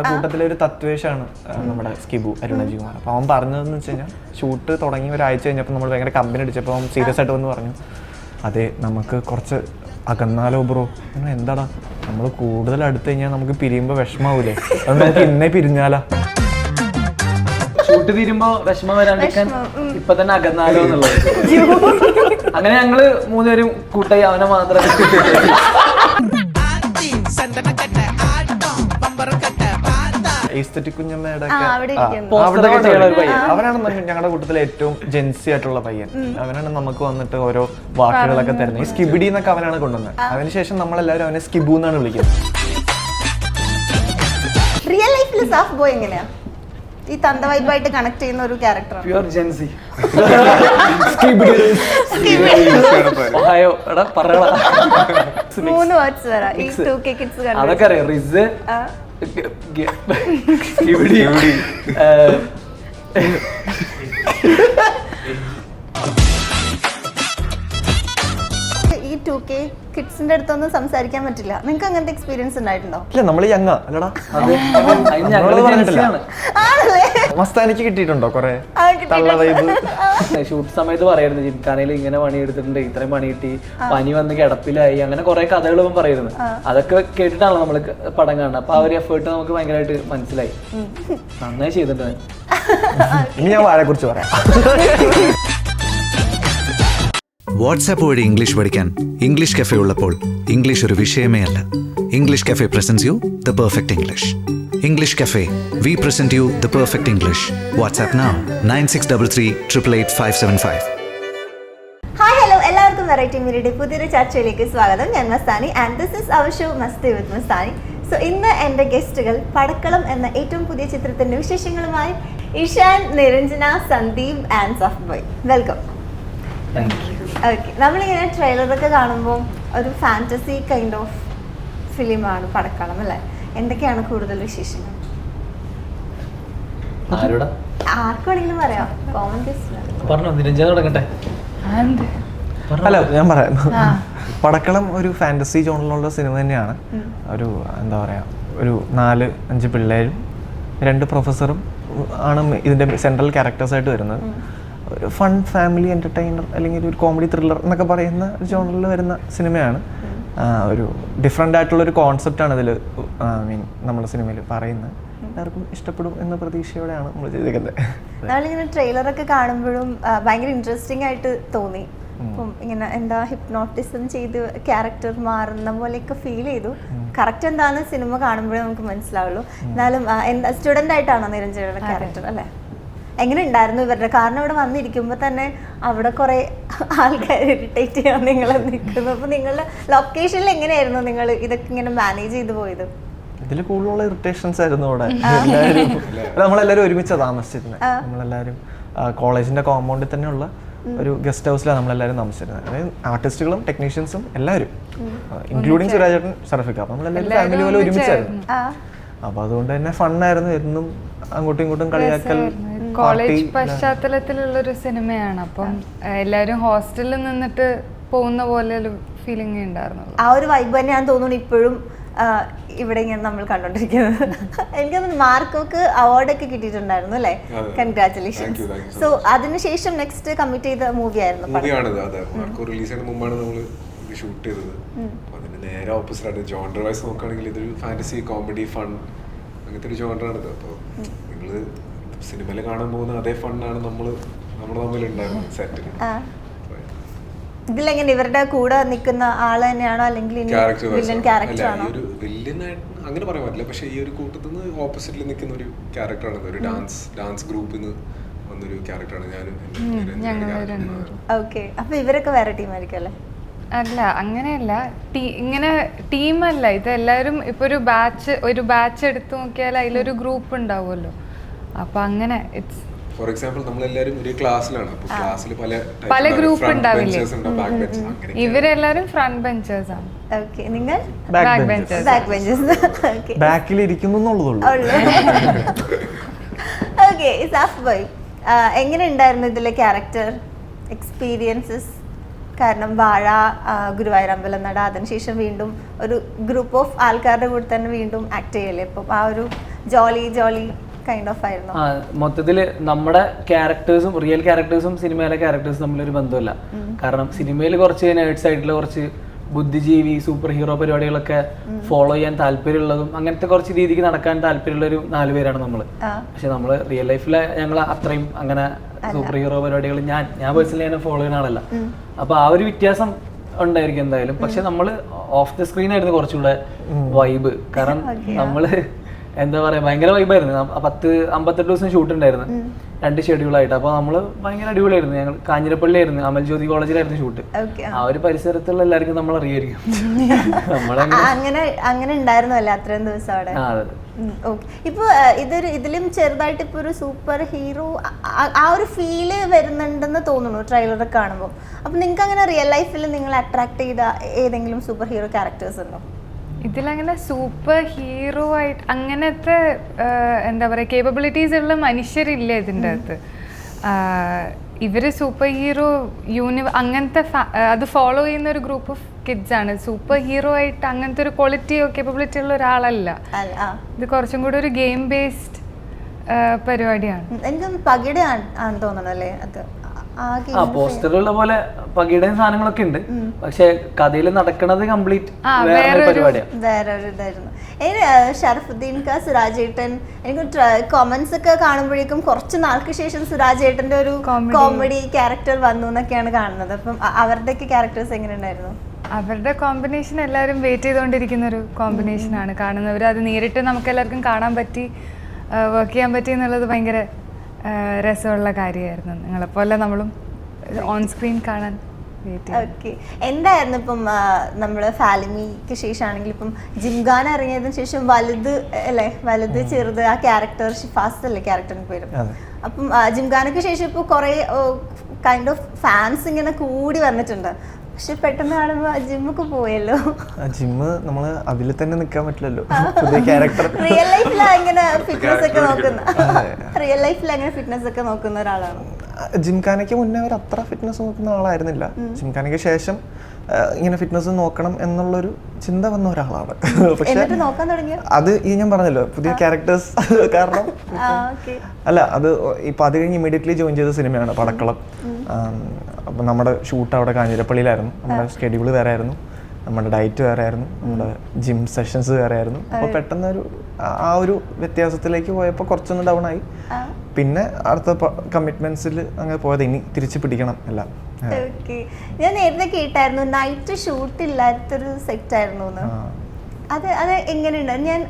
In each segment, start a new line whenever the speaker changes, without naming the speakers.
ഞങ്ങളുടെ കൂട്ടത്തിലെ ഒരു തത്വേഷാണ് നമ്മുടെ സ്കിബു അരുണജി കുമാർ അപ്പോൾ അവൻ പറഞ്ഞതെന്ന് വെച്ച് കഴിഞ്ഞാൽ ഷൂട്ട് തുടങ്ങി ഒരാഴ്ച കഴിഞ്ഞപ്പോൾ നമ്മൾ ഭയങ്കര കമ്പനി അടിച്ചപ്പോൾ അവൻ സീരിയസ് ആയിട്ട് വന്ന് പറഞ്ഞു അതെ നമുക്ക് കുറച്ച് അകന്നാലോ ബ്രോ? എന്താടാ? നമ്മൾ കൂടുതൽ അടുത്ത് കഴിഞ്ഞാൽ നമുക്ക് പിരിയുമ്പോൾ വിഷമാവൂലേ? അത് നമുക്ക് ഇന്നെ പിരിഞ്ഞാലാ.
ഷൂട്ട് തീരുമ്പോ വിഷമം വരാണ്ടിരിക്കാൻ ഇപ്പൊ തന്നെ അകന്നാലോ എന്നുള്ളത്. അങ്ങനെ ഞങ്ങൾ മൂന്നുപേരും കൂട്ടായി അവനെ മാത്രം. ഒരു പയ്യൻ.
അവനാണ് ഞങ്ങളുടെ കൂട്ടത്തിലെ ഏറ്റവും ജെൻസി ആയിട്ടുള്ള പയ്യൻ. അവനാണ് നമുക്ക് വന്നിട്ട് ഓരോ വാക്കുകളൊക്കെ തരുന്നത്. ഈ സ്കിബിഡി എന്നൊക്കെ അവനാണ് കൊണ്ടുവന്നത്. അതിനുശേഷം നമ്മളെല്ലാവരും അവനെ സ്കിബു എന്നാണ് വിളിക്കുന്നത്.
റിയൽ ലൈഫിൽ സാഫ് ബോയ് എങ്ങനെയാ? ഈ തന്ത വൈബായിട്ട് കണക്ട് ചെയ്യുന്ന ഒരു ക്യാരക്ടറാണ്
പ്യുവർ ജെൻസി. ഓഹായോ എടാ പറയടാ.
മൂന്ന് വേർഡ്സ് വരാം. ഈ ടു കെ കിഡ്സ്
അതൊക്കെ അറിയാം. റിസ്
ആ.
ഗ- ഗ- ഇവിടെ
ടു കെ കിഡ്സിന്റെ അടുത്തൊന്നും സംസാരിക്കാൻ പറ്റില്ല. നിങ്ങൾക്ക് അങ്ങനത്തെ എക്സ്പീരിയൻസ് ഉണ്ടായിട്ടുണ്ടോ?
ഇല്ല നമ്മൾ യങ്ങ അല്ലടാ
ആണല്ലേ?
മസ്താനിക്ക് കിട്ടിയിട്ടുണ്ടോ കൊറേ?
ആ, കിട്ടിയിട്ടുണ്ട്.
തള്ള വൈബ്
ഷൂട്ട് സമയത്ത് പറയായിരുന്നു ജിംഖാനയിൽ ഇങ്ങനെ പണി എടുത്തിട്ടുണ്ട് ഇത്രയും പണി കിട്ടി പനി വന്ന് കിടപ്പിലായി അങ്ങനെ കുറെ കഥകൾ ഇവൻ പറയുന്നു. അതൊക്കെ കേട്ടിട്ടാണ് നമ്മൾ പടം കാണുന്നത് അപ്പൊ ആ ഒരു എഫേർട്ട് നമുക്ക് ഭയങ്കരമായിട്ട് മനസ്സിലായി. നന്നായി ചെയ്തിട്ടുണ്ട്.
ഇനി ഞാൻ വാഴെ കുറിച്ച് പറയാം.
വാട്സാപ്പ് വഴി ഇംഗ്ലീഷ് പഠിക്കാൻ ഇംഗ്ലീഷ് കഫേ ഉള്ളപ്പോൾ ഇംഗ്ലീഷ് ഒരു വിഷയമേ അല്ല. English cafe presents you the perfect English English cafe we present you the perfect English WhatsApp now nine six double three triple eight five seven five
hi hello എല്ലാവർക്കും variety മീഡിയയുടെ പുതിയൊരു ചർച്ചയിലേക്ക് സ്വാഗതം. ഞാൻ Mastani and this is our show Masti with Mastani. So ഇന്ന് എന്റെ ഗസ്റ്റുകൾ പടക്കളം എന്ന ഏറ്റവും പുതിയ ചിത്രത്തിന്റെ വിശേഷങ്ങളുമായി Ishan Niranjana Sandeep and Saf boy welcome
thank you
okay നമ്മളിങ്ങനെ ട്രെയിലറൊക്കെ കാണുമ്പോൾ ഒരു ഫാന്റസി കൈൻഡ് ഓഫ് ഫിലിമാണ് പടക്കളം അല്ലേ? എന്തൊക്കെയാണ് കൂടുതൽ വിശേഷങ്ങൾ?
ആരോടാ?
ആർക്ക് വേണമെങ്കിലും പറയാം കോമൺ
അല്ല ഞാൻ പറയാം. പടക്കളം ഒരു ഫാന്റസി ജോണിലുള്ള സിനിമ തന്നെയാണ്. ഒരു എന്താ പറയാ ഒരു നാല് അഞ്ച് പിള്ളേരും രണ്ട് പ്രൊഫസറും ആണ് ഇതിന്റെ സെൻട്രൽ ക്യാരക്ടേഴ്സ് ആയിട്ട് വരുന്നത്. ഒരു ഫൺ ഫാമിലി എന്റർടൈനർ അല്ലെങ്കിൽ ഒരു കോമഡി ത്രില്ലർ എന്നൊക്കെ പറയുന്ന ഒരു ജോണറിൽ വരുന്ന സിനിമയാണ്. ഒരു ഡിഫറെന്റ് ആയിട്ടുള്ള ഒരു കോൺസെപ്റ്റാണ് ഇതിൽ ഐ മീൻ നമ്മുടെ സിനിമയിൽ പറയുന്നത്. എല്ലാവർക്കും ഇഷ്ടപ്പെടും എന്ന പ്രതീക്ഷയോടെയാണ് നമ്മൾ ചെയ്തിരിക്കുന്നത്.
നമ്മളിങ്ങനെ ട്രെയിലറൊക്കെ കാണുമ്പോഴും ഭയങ്കര ഇൻട്രസ്റ്റിംഗ് ആയിട്ട് തോന്നി. അപ്പം ഇങ്ങനെ എന്താ ഹിപ്നോട്ടിസം ചെയ്ത് ക്യാരക്ടർ മാറുന്ന പോലെയൊക്കെ ഫീൽ ചെയ്തു. കറക്റ്റ് എന്താണെന്ന് സിനിമ കാണുമ്പോഴേ നമുക്ക് മനസ്സിലാവുള്ളൂ. എന്നാലും സ്റ്റുഡന്റ് എന്താ സ്റ്റുഡന്റ് ആയിട്ടാണോ നിരഞ്ജനയുടെ ക്യാരക്ടർ അല്ലേ? എങ്ങനെ ഉണ്ടായിരുന്നു ഇവരുടെ? കാരണം ഇവിടെ വന്നിരിക്കുമ്പോൾ തന്നെ അവിടെ കുറെ ആൾക്കാർ ഇറിറ്റേറ്റ് ചെയ്യാൻ നിങ്ങൾ നിൽക്കുന്നു അപ്പോൾ നിങ്ങളുടെ ലൊക്കേഷനിൽ എങ്ങനെയായിരുന്നു നിങ്ങൾ ഇതൊക്കെ ഇങ്ങനെ മാനേജ് ചെയ്തു പോയത്?
ഇതിൽ കൂടുതലുള്ള ഇറിറ്റേഷൻസ് ആയിരുന്നു അവിടെ എല്ലാവരും നമ്മളെല്ലാവരും ഒരുമിച്ചാണ് താമസിച്ചിരുന്നത് നമ്മളെല്ലാവരും കോളേജിന്റെ കോമ്പൗണ്ടിൽ തന്നെയുള്ള ഒരു ഗസ്റ്റ് ഹൗസിലാണ് നമ്മളെല്ലാവരും താമസിച്ചിരുന്നത്. അതായത് ആർട്ടിസ്റ്റുകളും ടെക്നീഷ്യൻസും എല്ലാവരും. ഇൻക്ലൂഡിങ് സുരാജേട്ടൻ സർഫിക്ക അപ്പം നമ്മളെല്ലാവരും ഫാമിലി പോലെ ഒരുമിച്ചായിരുന്നു.
ആ.
അപ്പൊ അതുകൊണ്ട് തന്നെ ഫണ്ണായിരുന്നു എന്നും അങ്ങോട്ടും ഇങ്ങോട്ടും കളിയാക്കൽ
കോളേജ് പശ്ചാത്തലത്തിലുള്ള ഒരു സിനിമയാണ്. അപ്പം എല്ലാരും എല്ലാവരും ഹോസ്റ്റലിൽ നിന്നിട്ട് പോകുന്ന പോലെ ഒരു ഫീലിംഗ് ഉണ്ടായിരുന്നു
ആ ഒരു വൈബ് തന്നെയാണ് തോന്നുന്നു ഇപ്പോഴും ഇവിടെ ഇങ്ങനെ നമ്മൾ കണ്ടോണ്ടിരിക്കുന്നത്. എനിക്ക് തോന്നുന്നു മാർക്കൊക്കെ അവാർഡൊക്കെ കിട്ടിയിട്ടുണ്ടായിരുന്നു അല്ലേ? കൺഗ്രാറ്റുലേഷൻസ് സോ അതിനുശേഷം നെക്സ്റ്റ് കമ്മിറ്റ് ചെയ്ത മൂവി ആയിരുന്നു
മാർക്കോ റിലീസ് ചെയ്യുന്ന മുമ്പാണ് നമ്മൾ ഇത് ഷൂട്ട് ചെയ്തത്. അതിന്റെ നേരെ ഓപ്പോസിറ്റ് ആണ്. ജോണ്ടർ വൈസ് നോക്കുകയാണെങ്കിൽ ഇതൊരു ഫാന്റസി കോമഡി ഫൺ അങ്ങനത്തെ ഒരു ജോണ്ടറാണിത് അപ്പോൾ നിങ്ങൾ സിനിമയിൽ കാണാൻ പോകുന്ന അതേ ഫണ്ണാണ് നമ്മൾ നമ്മുടെ തമ്മിൽ ഉണ്ടായിരുന്നത് സെറ്റിൽ
ആ. ഇതിലെങ്ങനെ ഇവരുടെ കൂടെ നിൽക്കുന്ന ആൾ തന്നെയാണോ അല്ലെങ്കിൽ വില്ലൻ ക്യാരക്ടർ ആണോ.
ഒരു വില്ലനായിട്ട് അങ്ങനെ പറയാൻ പറ്റില്ല. പക്ഷെ ഈ ഒരു കൂട്ടത്തിൽ നിന്ന് ഓപ്പോസിറ്റിൽ നിൽക്കുന്ന ഒരു ക്യാരക്ടറാണ് ഒരു ഡാൻസ് ഡാൻസ് ഗ്രൂപ്പിൽ നിന്ന് വന്നൊരു ക്യാരക്ടറാണ് ഞാനും
ഓക്കെ അപ്പൊ ഇവരൊക്കെ വേറെ ടീമായിരിക്കും അല്ലേ?
അല്ല അങ്ങനെയല്ല. ടീ ഇങ്ങനെ ടീമല്ല ഇത് എല്ലാവരും ഇപ്പൊ ഒരു ബാച്ച് ഒരു ബാച്ച് എടുത്തു നോക്കിയാൽ അതിലൊരു ഗ്രൂപ്പ് ഉണ്ടാവുമല്ലോ. അപ്പൊ അങ്ങനെ ഇറ്റ്സ്
ഫോർ എക്സാമ്പിൾ നമ്മളെല്ലാരും ഒരു ക്ലാസ്സിലാണ് അപ്പോൾ ക്ലാസ്സിൽ പല
പല ഗ്രൂപ്പ് ഉണ്ടാവില്ലേ. ഇവരെല്ലാരും ഫ്രണ്ട് ബെഞ്ചേഴ്സ് ആണ്.
ഓക്കെ നിങ്ങൾ?
Back benchers
back benchers okay
ബാക്കിൽ ഇരിക്കുന്നു എന്നുള്ളതുള്ളൂ
ഓക്കെ സാഫ് ബോയ് എങ്ങനെ ഉണ്ടായിരുന്നു ഇതിലെ ക്യാരക്ടർ എക്സ്പീരിയൻസസ് കാരണം വാഴ അമ്പലം നട അതിനുശേഷം വീണ്ടും ഒരു ഗ്രൂപ്പ് ഓഫ് ആൾക്കാരുടെ കൂടെ തന്നെ വീണ്ടും ആക്ട് ചെയ്യല്ലേ? അപ്പം ആ ഒരു ജോളി ജോളി കൈൻഡ് ഓഫ് ആയിരുന്നു.
ആ മൊത്തത്തിൽ നമ്മുടെ ക്യാരക്ടേഴ്സും റിയൽ ക്യാരക്ടേഴ്സും സിനിമയിലെ ക്യാരക്ടേഴ്സും തമ്മിലൊരു ബന്ധമില്ല കാരണം സിനിമയിൽ കുറച്ച് നേഴ്സ് ആയിട്ടുള്ള കുറച്ച് ബുദ്ധിജീവി സൂപ്പർ ഹീറോ പരിപാടികളൊക്കെ ഫോളോ ചെയ്യാൻ താല്പര്യമുള്ളതും അങ്ങനത്തെ കുറച്ച് രീതിക്ക് നടക്കാൻ താല്പര്യമുള്ള ഒരു നാല് പേരാണ് നമ്മൾ. പക്ഷെ നമ്മൾ റിയൽ ലൈഫിൽ ഞങ്ങൾ അത്രയും അങ്ങനെ സൂപ്പർ ഹീറോ പരിപാടികൾ ഞാൻ ഞാൻ പേഴ്സണലി ഞാൻ ഫോളോ ചെയ്യുന്ന ആളല്ല. അപ്പൊ ആ ഒരു വ്യത്യാസം ഉണ്ടായിരിക്കും എന്തായാലും. പക്ഷെ നമ്മൾ ഓഫ് ദ സ്ക്രീൻ ആയിരുന്നു കുറച്ചുകൂടെ വൈബ് കാരണം നമ്മൾ എന്താ പറയാ ഭയങ്കര വൈബായിരുന്നു പത്ത് അമ്പത്തെട്ട് ദിവസം ഷൂട്ട് ഉണ്ടായിരുന്നു. രണ്ട് ഷെഡ്യൂളായിട്ട് അപ്പോൾ നമ്മൾ ഭയങ്കര അടിപൊളിയായിരുന്നു. ഞങ്ങൾ കാഞ്ഞിരപ്പള്ളിയായിരുന്നു അമൽ ജ്യോതി കോളേജിലായിരുന്നു ഷൂട്ട് ആ. ഒരു പരിസരത്തുള്ള എല്ലാവർക്കും നമ്മൾ അറിയായിരിക്കും.
അങ്ങനെ അങ്ങനെ ഉണ്ടായിരുന്നല്ലേ അത്രയും ദിവസം അവിടെ. ഇപ്പൊ ഇതൊരു ഇതിലും ചെറുതായിട്ട് ഇപ്പൊ ഒരു സൂപ്പർ ഹീറോ ആ ഒരു ഫീൽ വരുന്നുണ്ടെന്ന് തോന്നുന്നു ട്രെയിലർ കാണുമ്പോൾ അപ്പൊ നിങ്ങൾക്ക് അങ്ങനെ റിയൽ ലൈഫിൽ നിങ്ങൾ അട്രാക്ട് ചെയ്ത ഏതെങ്കിലും സൂപ്പർ ഹീറോ ക്യാരക്ടേഴ്സ് ഉണ്ടോ?
ഇതിലങ്ങനെ സൂപ്പർ ഹീറോ ആയിട്ട് അങ്ങനത്തെ എന്താ പറയുക കേപ്പബിലിറ്റീസ് ഉള്ള മനുഷ്യരില്ല ഇതിന്റെ അകത്ത് ഇവർ ഇവർ സൂപ്പർ ഹീറോ യൂണി അങ്ങനത്തെ അത് ഫോളോ ചെയ്യുന്ന ഒരു ഗ്രൂപ്പ് ഓഫ് കിഡ്സ് ആണ്. സൂപ്പർ ഹീറോ ആയിട്ട് അങ്ങനത്തെ ഒരു ക്വാളിറ്റിയോ കേപ്പബിലിറ്റി ഉള്ള ഒരാളല്ല. ഇത് കുറച്ചും കൂടി ഒരു ഗെയിം ബേസ്ഡ് പരിപാടിയാണ്.
എനിക്ക് പകിടെ ആണെന്ന് തോന്നണല്ലേ അത്? ആ
പോസ്റ്ററിലുള്ള പോലെ പകിടയും സാധനങ്ങളൊക്കെ ഉണ്ട്. പക്ഷെ കഥയിൽ നടക്കുന്നത് കംപ്ലീറ്റ്
ആ,
വേറെ
വേറൊരു-
പരിപാടിയാണ്
വേറൊരു ഇതായിരുന്നു. എനിക്ക് ഷറഫുദ്ദീൻ ക സുരാജേട്ടൻ എനിക്ക് കോമന്റ്സ് ഒക്കെ കാണുമ്പോഴേക്കും കുറച്ച് നാൾക്ക് ശേഷം സുരാജേട്ടന്റെ ഒരു കോമഡി ക്യാരക്ടർ വന്നു എന്നൊക്കെയാണ് കാണുന്നത്. അപ്പം അവരുടെയൊക്കെ ക്യാരക്ടേഴ്സ് എങ്ങനെ ഉണ്ടായിരുന്നു
അവരുടെ കോമ്പിനേഷൻ എല്ലാവരും വെയിറ്റ് ചെയ്തുകൊണ്ടിരിക്കുന്ന ഒരു കോമ്പിനേഷൻ ആണ്. കാണുന്നവർ അത് നേരിട്ട് നമുക്ക് എല്ലാവർക്കും കാണാൻ പറ്റി വർക്ക് ചെയ്യാൻ പറ്റി എന്നുള്ളത് ഭയങ്കര രസമുള്ള കാര്യമായിരുന്നു. നിങ്ങളെപ്പോലെ നമ്മളും ഓൺ സ്ക്രീൻ കാണാൻ
ഓക്കെ എന്തായിരുന്നു ഇപ്പം നമ്മൾ നമ്മൾ ഫാലിമിക്ക് ശേഷമാണെങ്കിൽ ഇപ്പം ജിംഖാൻ ഇറങ്ങിയതിനു ശേഷം വലുത് അല്ലേ? വലുത് ചെറുത് ആ ക്യാരക്ടർ ഷിഫാസ് അല്ലേ ക്യാരക്ടറിന് പേര്. അപ്പം ജിംഖാനക്ക് ശേഷം ഇപ്പോൾ കുറേ കൈൻഡ് ഓഫ് ഫാൻസ് ഇങ്ങനെ കൂടി വന്നിട്ടുണ്ട്. പക്ഷെ പെട്ടെന്ന് കാണുമ്പോ ജിമ്മൊക്കെ പോയല്ലോ.
ജിമ്മ് നമ്മൾ അതിൽ തന്നെ നിക്കാൻ പറ്റില്ലല്ലോ. പുതിയ ക്യാരക്ടർ
റിയൽ ലൈഫിൽ അങ്ങനെ ഫിറ്റ്നസ് ഒക്കെ നോക്കുന്ന. റിയൽ ലൈഫിൽ അങ്ങനെ ഫിറ്റ്നസ് ഒക്കെ നോക്കുന്ന ഒരാളാണ്.
ജിംഖാനയ്ക്ക് മുന്നേ അവർ അത്ര ഫിറ്റ്നസ് നോക്കുന്ന ആളായിരുന്നില്ല. ജിംഖാനയ്ക്ക് ശേഷം ഇങ്ങനെ ഫിറ്റ്നസ് നോക്കണം എന്നുള്ളൊരു ചിന്ത വന്ന ഒരാളാണ്. പക്ഷെ അത് ഈ ഞാൻ പറഞ്ഞല്ലോ പുതിയ ക്യാരക്ടേഴ്സ് കാരണം അല്ല അത് ഇപ്പൊ അത് കഴിഞ്ഞ് ഇമീഡിയറ്റ്ലി ജോയിൻ ചെയ്ത സിനിമയാണ് പടക്കളം. അപ്പം നമ്മുടെ ഷൂട്ട് അവിടെ കാഞ്ഞിരപ്പള്ളിയിലായിരുന്നു. നമ്മുടെ ഷെഡ്യൂൾ വേറെ ആയിരുന്നു നമ്മുടെ ഡയറ്റ് വേറെ ആയിരുന്നു നമ്മുടെ ജിം സെഷൻസ് വേറെ ആയിരുന്നു അപ്പോൾ പെട്ടെന്ന് ഒരു ആ- ഒരു വ്യത്യാസത്തിലേക്ക് പോയപ്പോൾ കുറച്ചൊന്ന് ഡൗൺ ആയി. പിന്നെ അടുത്ത കമ്മിറ്റ്മെന്റ്സിൽ അങ്ങനെ പോയത് ഇനി തിരിച്ചു പിടിക്കണം എല്ലാം.
ഞാൻ നേരത്തെ കേട്ടായിരുന്നു നൈറ്റ് ഷൂട്ട് ഇല്ലാത്തൊരു സെറ്റ് ആയിരുന്നു. അത് അത് എങ്ങനെയുണ്ട്? ഞാൻ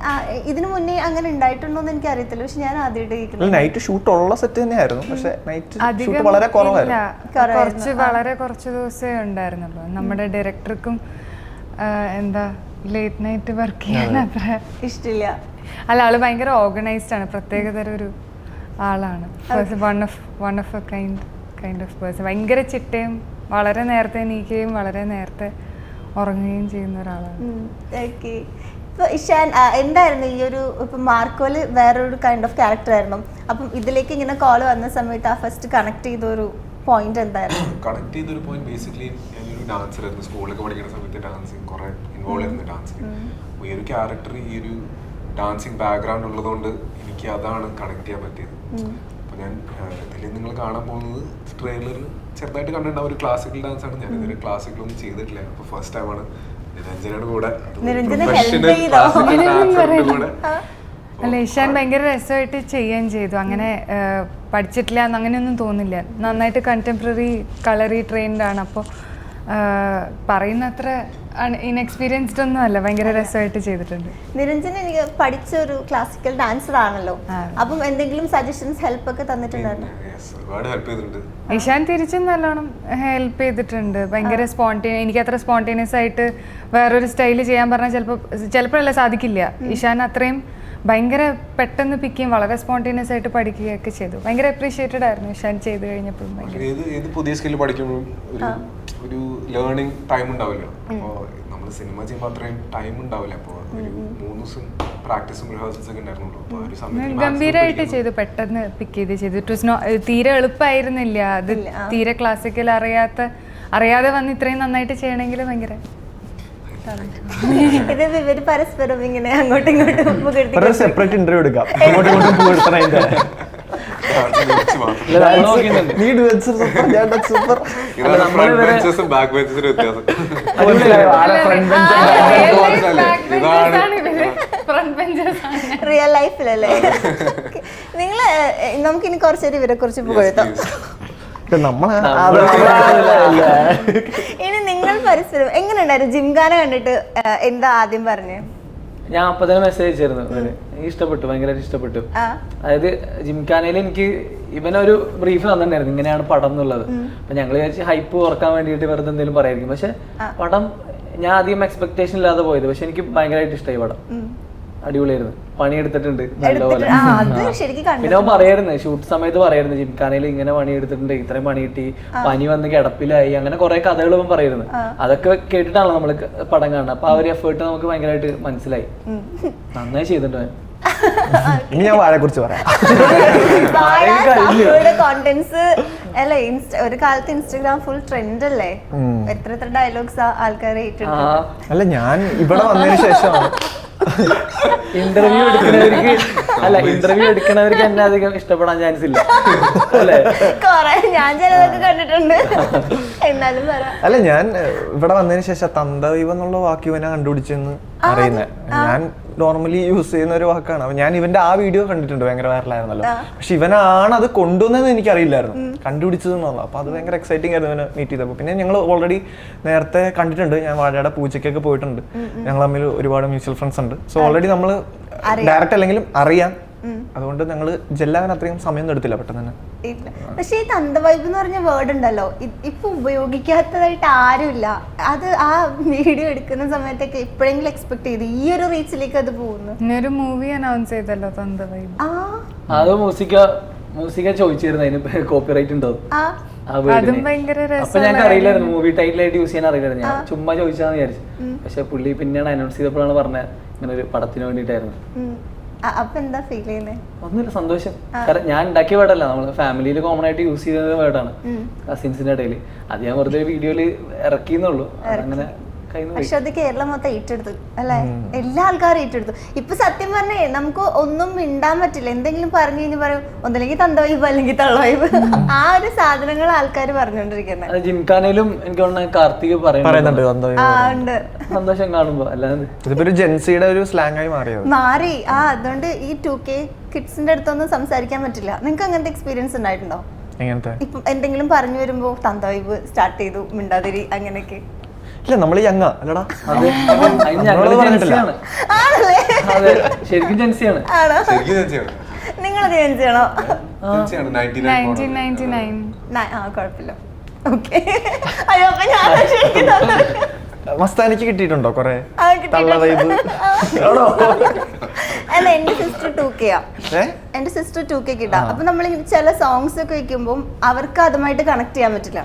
ഇതിനു മുന്നേ അങ്ങനെ ഉണ്ടായിട്ടുണ്ടോ എന്ന് എനിക്ക് അറിയത്തില്ല പക്ഷെ ഞാൻ ആദ്യമായിട്ട് കേൾക്കുന്നത്.
നൈറ്റ് ഷൂട്ട് ഉള്ള സെറ്റ് തന്നെയായിരുന്നു. പക്ഷെ നൈറ്റ് ഷൂട്ട് വളരെ. കുറവായിരുന്നു.
കുറച്ച് വളരെ കുറച്ച് ദിവസമേ ഉണ്ടായിരുന്നുള്ളൂ. നമ്മുടെ ഡയറക്ടർക്കും എന്താ ലേറ്റ് നൈറ്റ് വർക്ക് ചെയ്യാൻ അത്ര
ഇഷ്ടമില്ല
അല്ല ആൾ ഭയങ്കര ഓർഗനൈസ്ഡ് ആണ്. പ്രത്യേകതരം ഒരു ആളാണ്. One of one of a kind kind of person ഭയങ്കര ചിട്ടയും വളരെ നേരത്തെ എണീക്കുകയും വളരെ നേരത്തെ ഉറങ്ങുകയും ചെയ്യുന്ന ഒരാളാണ്.
ഓക്കെ ഇഷാൻ എന്തായിരുന്നു ഈ ഒരു ഇപ്പൊ മാർക്കോൽ വേറൊരു കൈൻഡ് ഓഫ് ക്യാരക്ടർ ആയിരുന്നു. അപ്പം ഇതിലേക്ക് ഇങ്ങനെ കോൾ വന്ന സമയത്ത് ആ ഫസ്റ്റ് കണക്ട് ചെയ്ത ഒരു പോയിന്റ് എന്തായിരുന്നു?
കണക്ട് ചെയ്ത ഒരു പോയിന്റ് ബേസിക്കലി ഞാനൊരു ഡാൻസർ ആയിരുന്നു. സ്കൂളിലൊക്കെ പഠിക്കുന്ന സമയത്ത് ഡാൻസിങ് കുറെ ഇൻവോൾവ് ആയിരുന്നു ഡാൻസിങ് അപ്പോൾ ഈ ഒരു ക്യാരക്ടർ ഈ ഒരു ഡാൻസിങ് ബാക്ക്ഗ്രൗണ്ട് ഉള്ളതുകൊണ്ട് എനിക്ക് അതാണ് കണക്ട് ചെയ്യാൻ പറ്റിയത്. അപ്പോൾ ഞാൻ ഇതിൽ നിങ്ങൾ കാണാൻ പോകുന്നത് ട്രെയിലറിൽ ചെറുതായിട്ട് കണ്ടിട്ടുണ്ടാവും. ഒരു ക്ലാസിക്കൽ ഡാൻസ് ആണ്. ഞാൻ ഇതുവരെ ക്ലാസിക്കൽ ഒന്നും ചെയ്തിട്ടില്ല. അപ്പൊ ഫസ്റ്റ് ടൈമാണ് നിരഞ്ജനയുടെ കൂടെ.
അല്ല ഇഷാൻ ഭയങ്കര രസമായിട്ട് ചെയ്യാൻ ചെയ്തു. അങ്ങനെ പഠിച്ചിട്ടില്ല എന്ന് അങ്ങനെയൊന്നും തോന്നില്ല. നന്നായിട്ട് കണ്ടംപററി കളറി ട്രെയിൻഡ് ആണ്. അപ്പോൾ പറയുന്ന അത്ര ഇൻഎക്സ്പീരിയൻസ്ഡ് ഒന്നും അല്ല. ഭയങ്കര രസമായിട്ട് ചെയ്തിട്ടുണ്ട്.
നിരഞ്ജൻ എനിക്ക് പഠിച്ച ഒരു ക്ലാസിക്കൽ ഡാൻസർ ആണല്ലോ. അപ്പം എന്തെങ്കിലും സജഷൻസ് ഹെൽപ്പ് ഒക്കെ തന്നിട്ടുണ്ടായിരുന്നു?
ഇഷാൻ തിരിച്ചും നല്ലോണം ഹെൽപ്പ് ചെയ്തിട്ടുണ്ട്. ഭയങ്കര സ്പോണ്ടേ എനിക്ക് അത്ര സ്പോണ്ടേനിയസ് ആയിട്ട് വേറൊരു സ്റ്റൈൽ ചെയ്യാൻ പറഞ്ഞാൽ ചിലപ്പോൾ ചിലപ്പോഴല്ല സാധിക്കില്ല. ഇഷാൻ അത്രയും ഭയങ്കര പെട്ടെന്ന് പിക്ക് ചെയ്യും വളരെ സ്പോണ്ടേനിയസ് ആയിട്ട് പഠിക്കുകയൊക്കെ ചെയ്തു. ഭയങ്കര അപ്രീഷിയേറ്റഡ് ആയിരുന്നു ഇഷാൻ ചെയ്ത്
ഏത് പുതിയ സ്കില്ല് പഠിക്കുമ്പോഴും ലേണിംഗ് ടൈം ഉണ്ടാവില്ല. അപ്പോൾ നമ്മൾ സിനിമ ചെയ്യുമ്പോൾ അത്രയും ടൈം ഉണ്ടാവില്ല. അപ്പോ ഒരു മൂന്ന് ദിവസം പ്രാക്ടീസും റിഹേഴ്സൽസ് ഒക്കെ ഉണ്ടായിരുന്നുള്ളൂ. അപ്പോൾ ഒരു സമയത്ത്
ഗംഭീരമായിട്ട് ചെയ്തു. പെട്ടെന്ന് പിക്ക് ചെയ്ത് ചെയ്തു. ഇറ്റ് വാസ് നോ തീരെ എളുപ്പമായിരുന്നില്ല അത് തീരെ ക്ലാസിക്കൽ അറിയാത്ത അറിയാതെ വന്ന് ഇത്രയും നന്നായിട്ട് ചെയ്യണമെങ്കിൽ ഭയങ്കര
ഇത് ഇവർ പരസ്പരം ഇങ്ങനെ അങ്ങോട്ടും ഇങ്ങോട്ടും
ഒരു സെപ്പറേറ്റ് ഇന്റർവ്യൂ എടുക്കാം. അങ്ങോട്ടും ഇങ്ങോട്ടും നീ ഡുവൻസർ സൂപ്പർ ഞാൻ സൂപ്പർ.
ബാക്ക് വ്യത്യാസം.
റിയൽ ലൈഫിലല്ലേ നിങ്ങൾ നമുക്കിനി കുറച്ചേരം ഇവരെ കുറിച്ച് പുകഴ്ത്താം ഇനി നിങ്ങൾ പരിസരം എങ്ങനെയുണ്ടായിരുന്നു? ജിംഖാന കണ്ടിട്ട് എന്താ ആദ്യം പറഞ്ഞേ?
ഞാൻ അപ്പൊ തന്നെ മെസ്സേജ് അയച്ചായിരുന്നു ഇവന്. എനിക്ക് ഇഷ്ടപ്പെട്ടു ഭയങ്കരമായിട്ട് ഇഷ്ടപ്പെട്ടു. അതായത് ജിംഖാനയിൽ എനിക്ക് ഇവനൊരു ബ്രീഫ് തന്നിട്ടുണ്ടായിരുന്നു. ഇങ്ങനെയാണ് പടം എന്നുള്ളത്. അപ്പൊ ഞങ്ങൾ വിചാരിച്ച് ഹൈപ്പ് ഓർക്കാൻ വേണ്ടിയിട്ട് വെറുതെ എന്തെങ്കിലും പറയായിരിക്കും. പക്ഷെ പടം ഞാൻ ആദ്യം എക്സ്പെക്ടേഷൻ ഇല്ലാതെ പോയത്. പക്ഷെ എനിക്ക് ഭയങ്കരമായിട്ട് ഇഷ്ടമായി പടം. അടിപൊളിയായിരുന്നു. പണിയെടുത്തിട്ടുണ്ട്. നല്ലപോലെ.
അത് ശരിക്കും കണ്ടു
പിന്നെ അവൻ പറയായിരുന്നു ഷൂട്ട് സമയത്ത് പറയായിരുന്നു ജിംഖാനയിൽ ഇങ്ങനെ പണിയെടുത്തിട്ടുണ്ട് ഇത്രയും പണി കിട്ടി പനി വന്ന് കിടപ്പിലായി അങ്ങനെ കുറെ കഥകൾ അവൻ പറയുന്നു. അതൊക്കെ കേട്ടിട്ടാണല്ലോ നമ്മൾ പടം കാണുന്നത്. അപ്പൊ ആ ഒരു എഫേർട്ട് നമുക്ക് ഭയങ്കരമായിട്ട് മനസ്സിലായി. നന്നായി ചെയ്തിട്ടുണ്ട് അവൻ.
ഇനി ഞാൻ വാഴയെ കുറിച്ച് പറയാം
കോണ്ടന്റ്സ് അല്ല ഇൻസ്റ്റ ഒരു കാലത്ത് ഇൻസ്റ്റഗ്രാം ഫുൾ ട്രെൻഡ് അല്ലേ? എത്ര എത്ര ഡയലോഗ്സ് ആൾക്കാർ
അല്ല ഞാൻ ഇവിടെ വന്നതിന് ശേഷമാണ്.
ഇന്റർവ്യൂ എടുക്കുന്നവർക്ക് അല്ല ഇന്റർവ്യൂ എടുക്കുന്നവർക്ക് എന്നെ അധികം ഇഷ്ടപ്പെടാൻ ചാൻസ് ഇല്ല. അല്ലേ?
കൊറേ ഞാൻ ചിലതൊക്കെ കണ്ടിട്ടുണ്ട്. എന്നാലും പറ.
അല്ല ഞാൻ ഇവിടെ വന്നതിന് ശേഷം തന്തദൈവം എന്നുള്ള വാക്ക് ഇവനെ കണ്ടുപിടിച്ചെന്ന് അറിയുന്നത് ഞാൻ നോർമലി യൂസ് ചെയ്യുന്ന ഒരു വാക്കാണ്. അപ്പൊ ഞാൻ ഇവന്റെ ആ വീഡിയോ കണ്ടിട്ടുണ്ട് ഭയങ്കര വൈറലായിരുന്നല്ലോ പക്ഷെ ഇവനാണ് അത് കൊണ്ടുവന്നതെന്ന് എനിക്ക് അറിയില്ലായിരുന്നു കണ്ടുപിടിച്ചതെന്ന് പറഞ്ഞു അപ്പൊ അത് ഭയങ്കര എക്സൈറ്റിംഗ് ആയിരുന്നു ഇവനെ മീറ്റ് ചെയ്തപ്പോൾ. പിന്നെ ഞങ്ങൾ ഓൾറെഡി നേരത്തെ കണ്ടിട്ടുണ്ട്. ഞാൻ വാഴയുടെ പൂച്ചയ്ക്കൊക്കെ പോയിട്ടുണ്ട്. ഞങ്ങൾ തമ്മിൽ ഒരുപാട് മ്യൂച്വൽ ഫ്രണ്ട്സ് ഉണ്ട്. സോ ഓൾറെഡി നമ്മൾ ഡയറക്റ്റ് അല്ലെങ്കിലും അറിയാം. അതുകൊണ്ട് ഞങ്ങൾ ജെല്ലാൻ അത്രയും സമയം എടുത്തില്ല പെട്ടെന്ന് തന്നെ
പക്ഷേ ഈ തന്തവൈബ് എന്ന് പറഞ്ഞ വേർഡ് ഉണ്ടല്ലോ ഇപ്പൊ ഉപയോഗിക്കാത്തതായിട്ട് ആരുമില്ല. അത് ആ വീഡിയോ എടുക്കുന്ന സമയത്തൊക്കെ എപ്പോഴെങ്കിലും എക്സ്പെക്ട് ചെയ്ത്. ഈ ഒരു റീച്ചിലേക്ക് അത് പോകുന്നു.
ഇന്നൊരു മൂവി അനൗൺസ് ചെയ്തല്ലോ തന്തവൈബ്.
ആ.
അത് മ്യൂസിക്ക മ്യൂസിക്ക ചോദിച്ചിരുന്നു അതിന് കോപ്പിറൈറ്റ് ഉണ്ടോ?
അതും. ഭയങ്കര
അപ്പൊ ഞങ്ങൾക്ക് അറിയില്ലായിരുന്നു മൂവി ടൈറ്റിലായിട്ട് യൂസ് ചെയ്യാൻ അറിയില്ലായിരുന്നു. ഞാൻ ചുമ്മാ ചോദിച്ചാന്ന് വിചാരിച്ചു. പക്ഷെ പുള്ളി പിന്നെയാണ് അനൗൺസ് ചെയ്തപ്പോഴാണ് പറഞ്ഞത് ഇങ്ങനെ ഒരു പടത്തിന് വേണ്ടിയിട്ടായിരുന്നു.
അപ്പൊ എന്താ ഫീൽ ചെയ്യുന്നത്
ഒന്നുമില്ല സന്തോഷം. കാരണം ഞാൻ ഉണ്ടാക്കിയ വേർഡല്ല നമ്മൾ ഫാമിലിയിൽ കോമൺ ആയിട്ട് യൂസ് ചെയ്ത വേർഡാണ്. കസിൻസിന്റെ ഇടയിൽ അത് ഞാൻ വെറുതെ വീഡിയോയിൽ ഇറക്കിയെന്നുള്ളൂ അങ്ങനെ
പക്ഷെ അത് കേരളം മൊത്തം ഏറ്റെടുത്തു അല്ലെ? എല്ലാ ആൾക്കാരും ഏറ്റെടുത്തു. ഇപ്പൊ സത്യം പറഞ്ഞേ നമുക്ക് ഒന്നും മിണ്ടാൻ പറ്റില്ല. എന്തെങ്കിലും പറഞ്ഞു കഴിഞ്ഞാൽ പറയും ഒന്നല്ലെങ്കിൽ തന്തവൈബ് അല്ലെങ്കിൽ തള്ളവൈബ് ആ ഒരു സാധനങ്ങൾ ആൾക്കാർ പറഞ്ഞുകൊണ്ടിരിക്കുന്നത്
അത് ജിംഖാനയിലും എനിക്ക് തോന്നുന്നു കാർത്തിക്
പറയുന്നുണ്ട്.
പറയുന്നുണ്ട്
തന്തവൈവ്
ഉണ്ട്.
സന്തോഷം കാണുമ്പോ അല്ലാതെ
ഇതിപ്പോ ഒരു ജെൻസിയുടെ ഒരു സ്ലാങ് ആയി മാറിയത്
മാറി. ആ അതുകൊണ്ട് ഈ ടു കെ കിഡ്സിന്റെ അടുത്തൊന്നും സംസാരിക്കാൻ പറ്റില്ല. നിങ്ങൾക്ക് അങ്ങനത്തെ എക്സ്പീരിയൻസ് ഉണ്ടായിട്ടുണ്ടോ?
എങ്ങനത്തെ?
ഇപ്പം എന്തെങ്കിലും പറഞ്ഞു വരുമ്പോ തന്തവൈബ് സ്റ്റാർട്ട് ചെയ്തു മിണ്ടാതിരി അങ്ങനെയൊക്കെ.
ഇല്ല നമ്മൾ യങ്ങ അല്ലടാ.
അത്.
പറഞ്ഞിട്ടില്ല.
ആണല്ലേ?
അതെ ശരിക്കും ജെൻസിയാണ്.
ആണോ?
ശരിക്കും ജെൻസിയാണ്.
നിങ്ങൾ ചെയ്യണോ
ജെൻസിയാണ് നയന്റി
നയന്റീൻ നയന്റി നയൻ.
ആ കുഴപ്പമില്ല. ഓക്കെ. അയ്യോ അപ്പൊ ഞാൻ ശരിക്കും തന്നത്.
മസ്താനിക്ക് കിട്ടിയിട്ടുണ്ടോ കൊറേ. തള്ള വൈബ്
അല്ല എന്റെ സിസ്റ്റർ ടു കെയാ
ഏ
എന്റെ സിസ്റ്റർ ടു കെ കിട്ടാം അപ്പൊ നമ്മൾ ചില സോങ്സ് ഒക്കെ വെക്കുമ്പോൾ അവർക്ക് അതുമായിട്ട് കണക്ട് ചെയ്യാൻ പറ്റില്ല.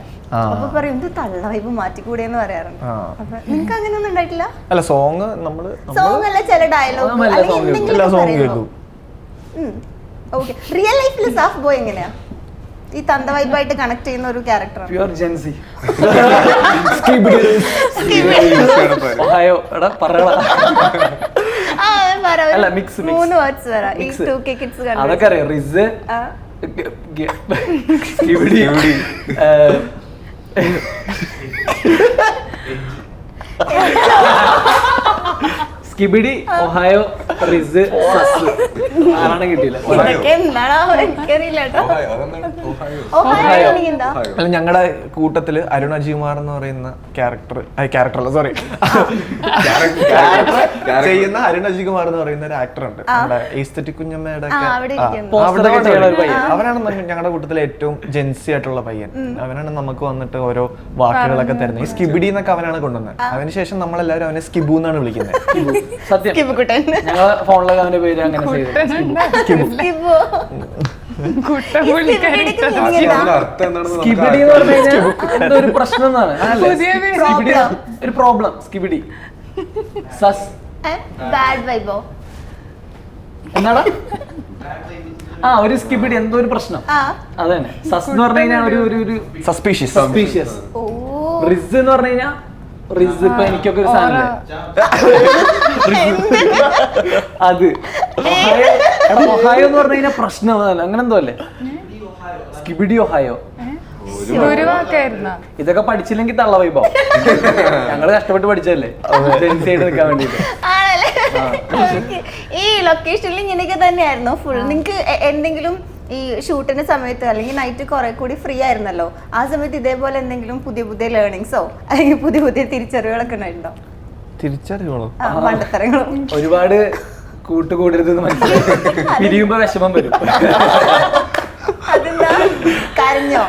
അപ്പൊ പറയും ഇത് തള്ള വൈബ് മാറ്റിക്കൂടെന്ന് പറയാറുണ്ട്.
ആ.
നിങ്ങൾക്ക് നിങ്ങക്ക് അങ്ങനെയൊന്നും ഉണ്ടായിട്ടില്ല?
അല്ല സോങ് നമ്മൾ
സോങ് അല്ല ചില ഡയലോഗ് ഓക്കെ റിയൽ ലൈഫിൽ സാഫ് ബോയ് എങ്ങനെയാ? ഈ തന്ത വൈബായിട്ട് കണക്ട് ചെയ്യുന്ന ഒരു ക്യാരക്ടറാണ്
പ്യുവർ ജെൻസി ഒഹായോ എടാ പറയടാ. അല്ല, മിക്സ്.
മൂന്ന് വേർഡ്സ് വരാം ഈ ടു കെ കിഡ്സ്
അതൊക്കെ അറിയാം റിസ്
ഇവിടെ
ഇവിടെ സ്കിബിഡി ഒഹായോ റിസ് സസ് ആരാണ് കിട്ടിയില്ല.
അല്ല ഞങ്ങളുടെ കൂട്ടത്തിൽ അരുൺ അജികുമാർ എന്ന് പറയുന്ന ക്യാരക്ടർ ക്യാരക്ടർ അല്ല സോറി ചെയ്യുന്ന അരുൺ അജികുമാർ എന്ന് പറയുന്ന ഒരു ആക്ടർ ഉണ്ട്. നമ്മുടെ ഏസ്തറ്റിക് കുഞ്ഞമ്മയുടെ
ആ, അവിടെ
ആ,
ഇരിക്കുന്നു.
അവിടുത്തെ
Poster
ഒരു
ഒരു
പയ്യൻ. അവനാണ് ഞങ്ങളുടെ കൂട്ടത്തിലെ ഏറ്റവും ജെൻസി ആയിട്ടുള്ള പയ്യൻ അവനാണ് നമുക്ക് വന്നിട്ട് ഓരോ വാക്കുകളൊക്കെ തരുന്നത്. ഈ സ്കിബിഡി എന്നൊക്കെ അവനാണ് കൊണ്ടുവന്നത്. അതിനുശേഷം നമ്മളെല്ലാവരും അവനെ സ്കിബു എന്നാണ് വിളിക്കുന്നത്.
സത്യം. ഞങ്ങളെ ഫോണിലൊക്കെ അവന്റെ പേര് അങ്ങനെ സ്കിബിഡി എന്ന് പറഞ്ഞു കഴിഞ്ഞാൽ ഒരു പ്രശ്നം എന്നാണ്. ഒരു പ്രോബ്ലം സ്കിബിഡി. സസ്. എന്നാടാ? ആ ഒരു സ്കിബിഡി. എന്തോ ഒരു പ്രശ്നം.
ആ.
അതന്നെ. സസ് എന്ന് പറഞ്ഞു കഴിഞ്ഞാൽ ഒരു ഒരു
സസ്പീഷ്യസ്
സസ്പീഷ്യസ്
ഓ.
റിസ് എന്ന് പറഞ്ഞു കഴിഞ്ഞാൽ എനിക്കൊക്കെ ഒരു സാധനം അത്. ഒഹായോ എടാ, ഒഹായോ എന്ന് പറഞ്ഞു കഴിഞ്ഞാൽ പ്രശ്നമാണ് അങ്ങനെ എന്തോ അല്ലേ? Skibidi Ohio. ഇതൊക്കെ പഠിച്ചില്ലെങ്കിൽ തള്ള വൈബോ. ഞങ്ങൾ കഷ്ടപ്പെട്ട് പഠിച്ചതല്ലേ? ആയിട്ട് നിൽക്കാൻ വേണ്ടിട്ട്.
ഈ ലൊക്കേഷനിൽ ഇങ്ങനെയൊക്കെ തന്നെയായിരുന്നു? ഫുൾ നിങ്ങക്ക് എന്തെങ്കിലും ഈ ഷൂട്ടിന്റെ സമയത്ത് അല്ലെങ്കിൽ നൈറ്റ് കുറെ കൂടി ഫ്രീ ആയിരുന്നല്ലോ. ആ സമയത്ത് ഇതേപോലെ എന്തെങ്കിലും പുതിയ പുതിയ ലേണിങ്സോ അല്ലെങ്കിൽ പുതിയ പുതിയ തിരിച്ചറിവുകളൊക്കെ ഉണ്ടായിട്ടുണ്ടോ? മണ്ടത്തരങ്ങളും
ഒരുപാട് കൂട്ടുകൂടരുത് മനസ്സിലായി. പിരിയുമ്പോ വിഷമം വരും.
കരഞ്ഞോ?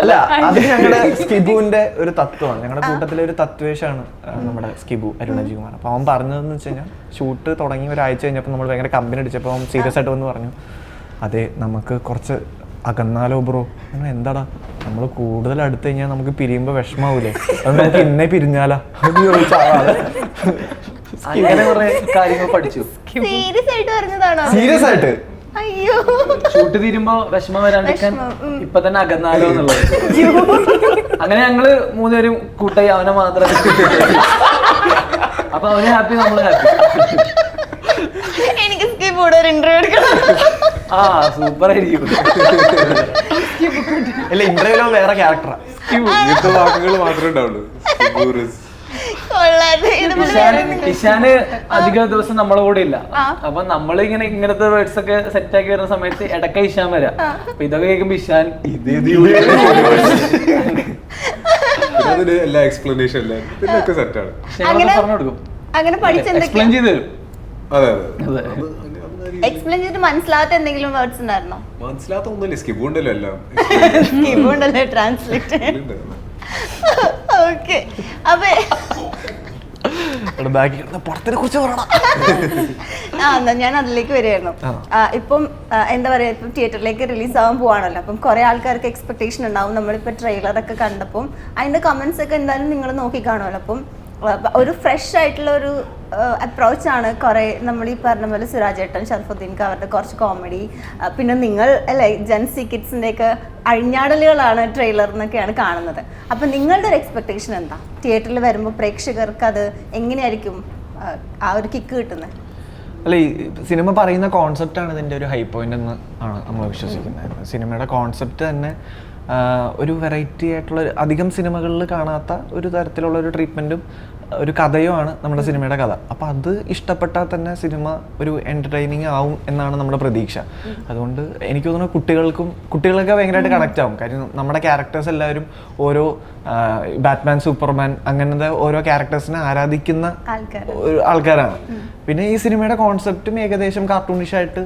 അല്ല അത് ഞങ്ങളുടെ സ്കിബുവിന്റെ ഒരു തത്വമാണ്. ഞങ്ങളുടെ കൂട്ടത്തിലെ ഒരു തത്വേഷാണ് നമ്മുടെ സ്കിബു അരുണജികുമാർ. അപ്പൊ അവൻ പറഞ്ഞതെന്ന് വെച്ച് കഴിഞ്ഞാൽ ഷൂട്ട് തുടങ്ങി ഒരാഴ്ച കഴിഞ്ഞപ്പോൾ നമ്മൾ ഭയങ്കര കമ്പനി അടിച്ചപ്പോൾ അവൻ സീരിയസ് ആയിട്ട് വന്ന് പറഞ്ഞു. അതെ നമുക്ക് കുറച്ച് അകന്നാലോ ബ്രോ. എന്താടാ? നമ്മൾ കൂടുതൽ അടുത്ത് കഴിഞ്ഞാൽ നമുക്ക് പിരിയുമ്പോൾ വിഷമാവൂലേ? അത് നമുക്ക് ഇന്നെ പിരിഞ്ഞാലാ.
അങ്ങനെ കുറെ കാര്യങ്ങൾ പഠിച്ചു.
സീരിയസ് ആയിട്ട് പറഞ്ഞതാണോ?
സീരിയസ് ആയിട്ട്.
അയ്യോ.
ഷൂട്ട് തീരുമ്പോ വിഷമം വരാണ്ടിരിക്കാൻ ഇപ്പൊ തന്നെ അകന്നാലോ എന്നുള്ളത്. അങ്ങനെ ഞങ്ങൾ മൂന്നുപേരും കൂട്ടായി അവനെ മാത്രം. അപ്പൊ അവന് ഹാപ്പി നമ്മൾ ഹാപ്പി.
എനിക്ക് കൂടെ ഒരു ഇന്റർവ്യൂ എടുക്കണം.
ആ സൂപ്പർ ആയിരിക്കും.
അല്ല ഇന്റർവ്യൂ വേറെ ക്യാരക്ടറാ
ഇങ്ങനത്തെ വാക്കുകൾ മാത്രമേ ഉണ്ടാവുള്ളൂ.
ഇഷാന് അധിക ദിവസം നമ്മളെ കൂടെ ഇല്ല. അപ്പൊ നമ്മൾ ഇങ്ങനെ ഇങ്ങനത്തെ വേർഡ്സ് ഒക്കെ സെറ്റ് ആക്കി വരുന്ന സമയത്ത് ഇടക്ക ഇഷാൻ വരാം. അപ്പൊ ഇതൊക്കെ കേൾക്കുമ്പോ ഇഷാൻ
എല്ലാ എക്സ്പ്ലനേഷൻ
അങ്ങനെ-
പറഞ്ഞു കൊടുക്കും.
അങ്ങനെ പഠിച്ച
എക്സ്പ്ലെയിൻ ചെയ്തു തരും.
അതെ. അതെ
എക്സ്പ്ലെയിൻ ചെയ്തിട്ട് മനസ്സിലാത്ത എന്തെങ്കിലും വേർഡ്സ് ഉണ്ടായിരുന്നോ?
മനസ്സിലാത്ത ഒന്നുമില്ല. സ്കിപ്പ് ഉണ്ടല്ലോ എല്ലാം.
സ്കിപ്പ് ഉണ്ടല്ലോ ട്രാൻസ്ലേറ്റ്. ഓക്കെ അപ്പൊ
പടത്തിനെ കുറിച്ച് പറയണം.
ആ എന്നാ ഞാൻ അതിലേക്ക് വരികയായിരുന്നു. ഇപ്പം എന്താ പറയാ ഇപ്പം തിയേറ്ററിലേക്ക് റിലീസ് ആവാൻ പോവാണല്ലോ. അപ്പം കുറെ ആൾക്കാർക്ക് എക്സ്പെക്ടേഷൻ ഉണ്ടാവും. നമ്മളിപ്പോൾ ട്രെയിലറൊക്കെ കണ്ടപ്പം അതിന്റെ കമന്റ്സ് ഒക്കെ എന്തായാലും നിങ്ങൾ നോക്കി കാണുമല്ലോ. അപ്പം ഒരു ഫ്രഷ് ആയിട്ടുള്ള ഒരു അപ്രോച്ച് ആണ് കുറെ നമ്മൾ ഈ പറഞ്ഞ പോലെ സുരാജ് ഏട്ടൻ ഷർഫുദ്ദീൻ അവരുടെ കുറച്ച് കോമഡി പിന്നെ നിങ്ങൾ അല്ലെ ജൻസി കിഡ്സിന്റെ ഒക്കെ അഴിഞ്ഞാടലുകളാണ് ട്രെയിലർ എന്നൊക്കെയാണ് കാണുന്നത്. അപ്പൊ നിങ്ങളുടെ ഒരു എക്സ്പെക്ടേഷൻ എന്താ? തിയേറ്ററിൽ വരുമ്പോൾ പ്രേക്ഷകർക്ക് അത് എങ്ങനെയായിരിക്കും ആ, ഒരു കിക്ക് കിട്ടുന്നത്
അല്ല ഈ സിനിമ പറയുന്ന കോൺസെപ്റ്റ് ആണ് ഇതിന്റെ ഒരു ഹൈ പോയിന്റ് എന്ന് ആണ് നമ്മൾ വിശ്വസിക്കുന്നത്. സിനിമയുടെ കോൺസെപ്റ്റ് തന്നെ ഒരു വെറൈറ്റി ആയിട്ടുള്ള അധികം സിനിമകളിൽ കാണാത്ത ഒരു തരത്തിലുള്ള ഒരു ട്രീറ്റ്മെന്റും ഒരു കഥയോ ആണ് നമ്മുടെ സിനിമയുടെ കഥ. അപ്പോൾ അത് ഇഷ്ടപ്പെട്ടാൽ തന്നെ സിനിമ ഒരു എന്റർടൈനിങ് ആവും എന്നാണ് നമ്മുടെ പ്രതീക്ഷ. അതുകൊണ്ട് എനിക്ക് തോന്നുന്നു കുട്ടികൾക്കും കുട്ടികളൊക്കെ ഭയങ്കരമായിട്ട് കണക്റ്റ് ആവും. കാര്യം നമ്മുടെ ക്യാരക്ടേഴ്സ് എല്ലാവരും ഓരോ ബാറ്റ്മാൻ സൂപ്പർമാൻ അങ്ങനത്തെ ഓരോ ക്യാരക്ടേഴ്സിനെ ആരാധിക്കുന്ന ഒരു ആൾക്കാരാണ്. പിന്നെ ഈ സിനിമയുടെ കോൺസെപ്റ്റും ഏകദേശം കാർട്ടൂണിഷ് ആയിട്ട്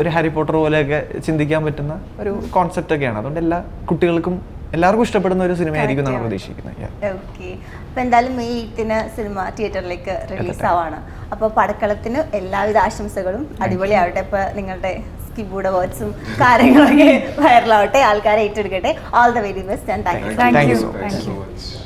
ഒരു ഹാരി പോട്ടർ പോലെയൊക്കെ ചിന്തിക്കാൻ പറ്റുന്ന ഒരു കോൺസെപ്റ്റ് ഒക്കെയാണ്. അതുകൊണ്ട് എല്ലാ കുട്ടികൾക്കും എല്ലാവർക്കും ഇഷ്ടപ്പെടുന്ന ഒരു സിനിമയായിരിക്കും നമ്മൾ പ്രതീക്ഷിക്കുന്നത്. Yeah.
ഓക്കെ അപ്പൊ എന്തായാലും മെയ് എയ്റ്റിന് സിനിമ തിയേറ്ററിലേക്ക് റിലീസ് ആവാണ് അപ്പോൾ പടക്കളത്തിന് എല്ലാവിധ ആശംസകളും. അടിപൊളിയാവട്ടെ. ഇപ്പൊ നിങ്ങളുടെ സ്കിബൂടെ വേർഡ്സും കാര്യങ്ങളൊക്കെ വൈറലാവട്ടെ ആൾക്കാരെ ഏറ്റെടുക്കട്ടെ. All the very best and thank you
thank you